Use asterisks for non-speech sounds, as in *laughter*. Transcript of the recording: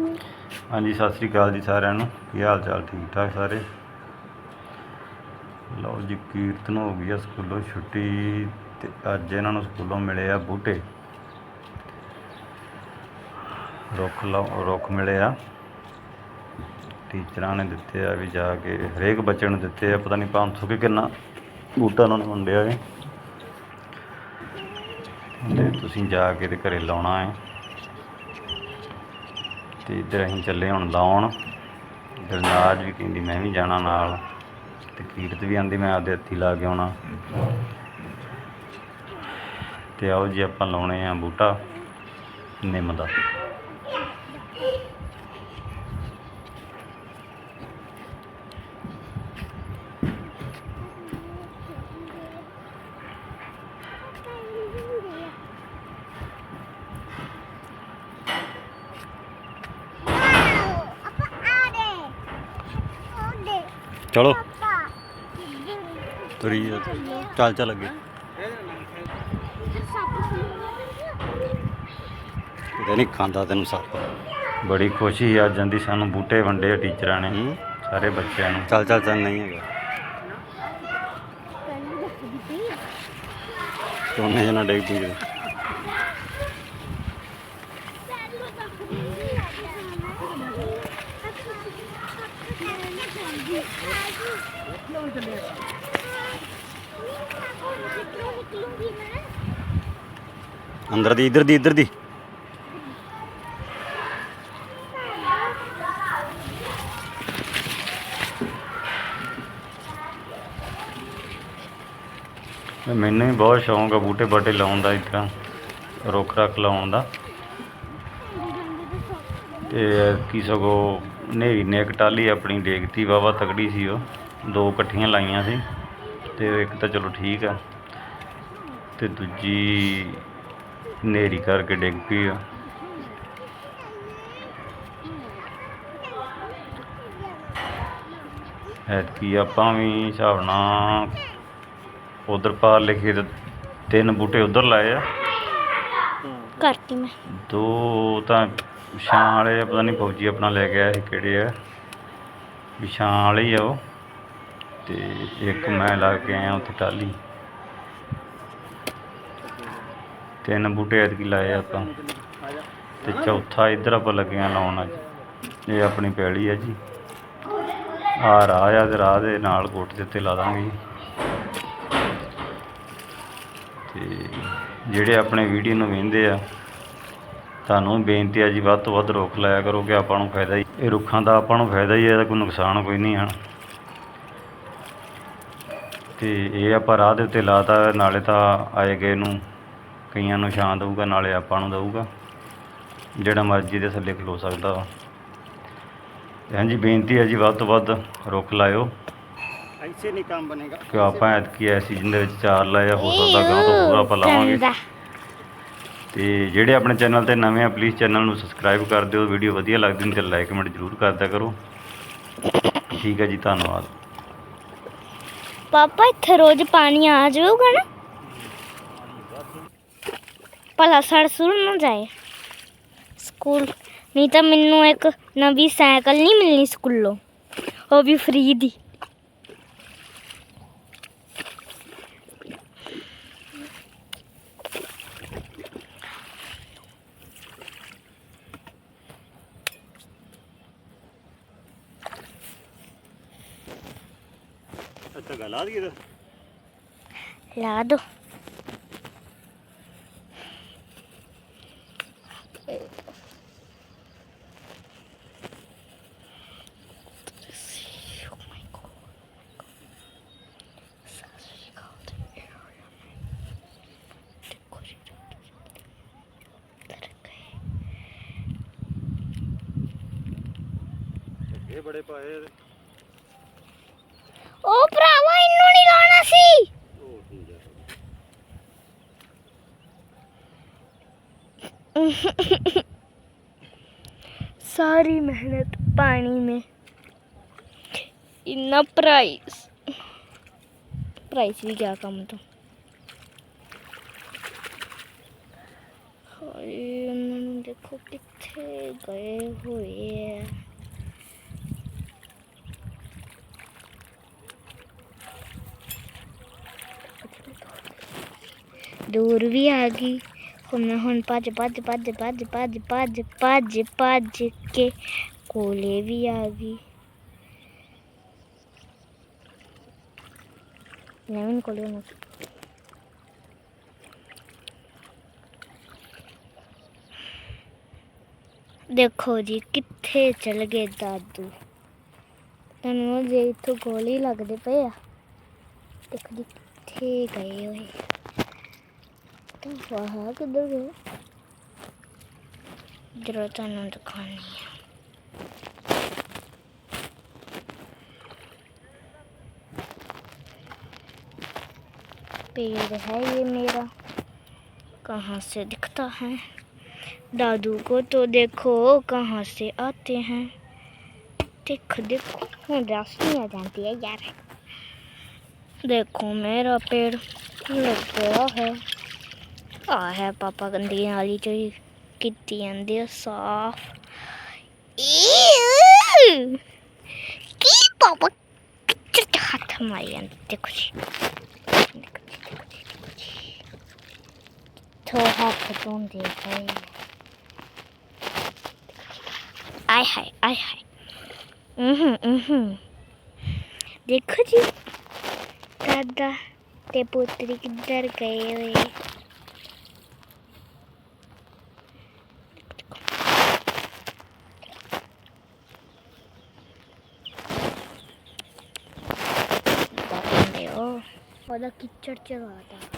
ਹਾਂਜੀ, ਸਤਿ ਸ੍ਰੀ ਅਕਾਲ ਜੀ ਸਾਰਿਆਂ ਨੂੰ। ਕੀ ਹਾਲ ਚਾਲ? ਠੀਕ ਠਾਕ ਸਾਰੇ? ਲਓ ਜੀ, ਕੀਰਤਨ ਹੋ ਗਈ ਆ ਸਕੂਲੋਂ, ਛੁੱਟੀ ਤੇ ਅੱਜ ਇਹਨਾਂ ਨੂੰ ਸਕੂਲੋਂ ਮਿਲੇ ਆ ਬੂਟੇ। ਰੁੱਖ ਲਾਓ, ਰੁੱਖ ਮਿਲੇ ਆ। ਟੀਚਰਾਂ ਨੇ ਦਿੱਤੇ ਆ ਵੀ ਜਾ ਕੇ, ਹਰੇਕ ਬੱਚੇ ਨੂੰ ਦਿੱਤੇ ਆ, ਪਤਾ ਨਹੀਂ 500 ਕਿ ਕਿੰਨਾ ਬੂਟਾ ਉਹਨਾਂ ਨੇ ਵੰਡਿਆ ਹੈ ਤੇ ਤੁਸੀਂ ਜਾ ਕੇ ਤੇ ਘਰੇ ਲਾਉਣਾ ਹੈ ਤੇ ਇੱਧਰ ਅਸੀਂ ਚੱਲੇ ਹੁਣ ਲਾਉਣ। ਗਰਨਾਜ ਵੀ ਕਹਿੰਦੀ ਮੈਂ ਵੀ ਜਾਣਾ ਨਾਲ ਤੇ ਕੀਰਤ ਵੀ ਆਂਦੀ ਮੈਂ ਆਪਦੇ ਹੱਥੀ ਲਾ ਕੇ ਆਉਣਾ। ਤੇ ਆਓ ਜੀ ਆਪਾਂ ਲਾਉਣੇ ਆ ਬੂਟਾ ਨਿੰਮ ਦਾ। ਚਲੋ। ਤੁਰੀ ਜਾ। ਚੱਲ ਚੱਲ ਅੱਗੇ। ਕਿਤੇ ਨਹੀਂ ਖਾਂਦਾ ਤੈਨੂੰ ਸੱਪ। ਬੜੀ ਖੁਸ਼ੀ ਆ ਜਾਂਦੀ ਸਾਨੂੰ ਬੂਟੇ ਵੰਡੇ ਆ ਟੀਚਰਾਂ ਨੇ ਸਾਰੇ ਬੱਚਿਆਂ ਨੂੰ। ਚੱਲ ਚੱਲ ਚੱਲ ਨਹੀਂ ਹੈਗਾ। ਦੋਨੇ ਜਣਾ ਡੇਗ ਪੀ ਅੰਦਰ ਦੀ, ਇੱਧਰ ਦੀ ਇੱਧਰ ਦੀ। ਮੈਨੂੰ ਵੀ ਬਹੁਤ ਸ਼ੌਂਕ ਆ ਬੂਟੇ ਬਾਟੇ ਲਾਉਣ ਦਾ ਇਸ ਤਰ੍ਹਾਂ ਰੁੱਖ ਰੱਖ ਲਾਉਣ ਦਾ। ਤੇ ਕੀ ਸਗੋ ਨੇਰੀ ਨੇ ਇੱਕ ਟਾਲੀ ਆਪਣੀ ਡੇਗਤੀ ਵਾਵਾ ਤਗੜੀ ਸੀ ਉਹ। ਦੋ ਇਕੱਠੀਆਂ ਲਾਈਆਂ ਸੀ ਤੇ ਇੱਕ ਤਾਂ ਚਲੋ ਠੀਕ ਆ। ਤੇ ਦੂਜੀ ਨੇਰੀ ਕਰਕੇ ਡਿੱਗ ਪਈ ਆ। ਐਤਕੀ ਆਪਾਂ ਵੀ ਹਿਸਾਬ ਨਾਲ ਉਧਰ ਪਾਰ ਲਿਖੇ ਤੇ ਤਿੰਨ ਬੂਟੇ ਉਧਰ ਲਾਏ ਆ। ਕਰਤੀ ਮੈਂ। ਦੋ ਤਾਂ ਵਿਸ਼ਾਂ ਵਾਲੇ ਪਤਾ ਨਹੀਂ ਫੌਜੀ ਆਪਣਾ ਲੈ ਕੇ ਆਇਆ ਸੀ ਕਿਹੜੇ ਆ। ਵਿਸ਼ਾਂ ਵਾਲੇ ਹੀ ਆ ਉਹ। ਤੇ ਇੱਕ ਮੈਂ ਲਾ ਕੇ ਆਇਆ ਉੱਥੇ ਟਾਲੀ ਤਿੰਨ ਬੂਟੇ ਐਤਕੀ ਲਾਏ ਆਪਾਂ। ਤੇ ਚੌਥਾ ਇੱਧਰ ਆਪਾਂ ਲੱਗੇ ਆ ਲਾਉਣ ਅੱਜ। ਇਹ ਆਪਣੀ ਪੈਲੀ ਆ ਜੀ। ਆ ਰਾਹ ਆ ਤੇ ਰਾਹ ਦੇ ਨਾਲ ਕੋਟ ਦੇ ਉੱਤੇ ਲਾ ਦਾਂਗੇ ਜੀ। ਤੇ ਜਿਹੜੇ ਆਪਣੇ ਵੀਡੀਓ ਨੂੰ ਵੇਖਦੇ ਆ ਤੁਹਾਨੂੰ ਬੇਨਤੀ ਆ ਜੀ ਵੱਧ ਤੋਂ ਵੱਧ ਰੁੱਖ ਲਾਇਆ ਕਰੋ ਕਿ ਆਪਾਂ ਨੂੰ ਫਾਇਦਾ ਹੀ। ਇਹ ਰੁੱਖਾਂ ਦਾ ਆਪਾਂ ਨੂੰ ਫਾਇਦਾ ਹੀ ਹੈ ਇਹਦਾ ਕੋਈ ਨੁਕਸਾਨ ਕੋਈ ਨਹੀਂ ਹਨ ਤੇ ਇਹ ਆਪਾਂ ਰਾਹ ਦੇ ਉੱਤੇ ਲਾਤਾ ਨਾਲੇ ਤਾਂ ਆਏ ਗਏ ਨੂੰ ਕਈਆਂ ਨੂੰ ਛਾਂ ਦਊਗਾ ਨਾਲੇ ਆਪਾਂ ਨੂੰ ਦਊਗਾ। ਜਿਹੜਾ ਮਰਜ਼ੀ ਦੇ ਥੱਲੇ ਖਲੋ ਸਕਦਾ ਵਾ। ਹਾਂਜੀ ਬੇਨਤੀ ਹੈ ਜੀ ਵੱਧ ਤੋਂ ਵੱਧ ਰੁੱਖ ਲਾਇਓ। ਐਸੇ ਨਹੀਂ ਕੰਮ ਬਣੇਗਾ। ਕਿ ਆਪਾਂ ਐਤਕੀ ਐ ਸੀਜ਼ਨ ਦੇ ਵਿੱਚ ਚਾਰ ਲਾਇਆ ਹੋ ਸਕਦਾ ਗਾਂ ਤੋਂ ਪੂਰਾ ਆਪਾਂ ਲਾਵਾਂਗੇ। ਤੇ ਜਿਹੜੇ ਆਪਣੇ ਚੈਨਲ ਤੇ ਨਵੇਂ ਆ ਪਲੀਜ਼ ਚੈਨਲ ਨੂੰ ਸਬਸਕ੍ਰਾਈਬ ਕਰ ਦਿਓ। ਵੀਡੀਓ ਵਧੀਆ ਲੱਗਦੀ ਨੇ ਤੇ ਲਾਈਕ ਕਮੈਂਟ ਜ਼ਰੂਰ ਕਰਦਿਆ ਕਰੋ। ਠੀਕ ਹੈ ਜੀ, ਧੰਨਵਾਦ। ਪਾਪਾ, ਇੱਥੇ ਰੋਜ਼ ਪਾਣੀ ਆ ਜਾਊਗਾ ਨਾ? ਭਲਾ ਸੜ ਸੁੜ ਨਾ ਜਾਏ। ਸਕੂਲ, ਨਹੀਂ ਤਾਂ ਮੈਨੂੰ ਇੱਕ ਨਵੀਂ ਸਾਈਕਲ ਨਹੀਂ ਮਿਲਣੀ ਸਕੂਲੋਂ। ਉਹ ਵੀ ਫ੍ਰੀ ਦੀ। ਧਾਗਾ ਲਾ ਦਈਏ ਲਾ ਦੋ। ਇਹ ਬੜੇ ਪਾਏ ਉਹ *laughs* सारी मेहनत पानी में। इतना प्राइस प्राइस भी क्या कम तो? देखो कितने गए हुए हैं। ਆ ਦੂਰ ਵੀ ਆ ਗਈ ਹੁਣ ਮੈਂ ਹੁਣ ਭੱਜ ਭੱਜ ਭੱਜ ਭੱਜ ਭੱਜ ਭੱਜ ਭੱਜ ਭੱਜ ਕੇ ਕੋਲੇ ਵੀ ਆ ਗਈ ਨਵੀਨ ਕੋਲੇ ਨੂੰ ਦੇਖੋ ਜੀ ਕਿੱਥੇ ਚਲ ਗਏ ਦਾਦੂ ਤੁਹਾਨੂੰ ਜੇ ਇੱਥੋਂ ਗੋਲੀ ਲੱਗਦੇ ਪਏ ਆ ਦੇਖੋ ਜੀ ਕਿੱਥੇ ਗਏ ਹੋਏ ਤਾਂ ਵਾਹ ਕਿੱਧਰ ਗਏ ਜਰਾ ਤੁਹਾਨੂੰ ਦਿਖਾਣੀ ਆ पेड़ है ये मेरा कहाँ से दिखता है दादू को तो देखो कहाँ से आते हैं देखो देखो हूँ रोशनी आ जाती है यार देखो मेरा पेड़ लग गया है ਆ ਹੈ ਪਾਪਾ ਗੰਦੀ ਨਾਲੀ ਚ ਕੀਤੀ ਜਾਂਦੀ ਆ ਸਾਫ ਕੀ ਪਾਪਾ ਕਿੱਥੇ ਤੇ ਹੱਥ ਮਾਰੀ ਜਾਂਦੇ ਦੇਖੋ ਜੀ ਤੋ ਹੱਥ ਧੋਂਦੇ ਹੈ ਆਏ ਹਾਏ ਆਏ ਹਾਏ ਹੂੰ ਹੂੰ ਹੂੰ ਦੇਖੋ ਜੀ ਦਾਦਾ ਤੇ ਪੁੱਤਰੀ ਕਿੱਧਰ ਗਏ ਹੋਏ ਉਹਦਾ ਕਿਚੜ ਚਗਾਤਾ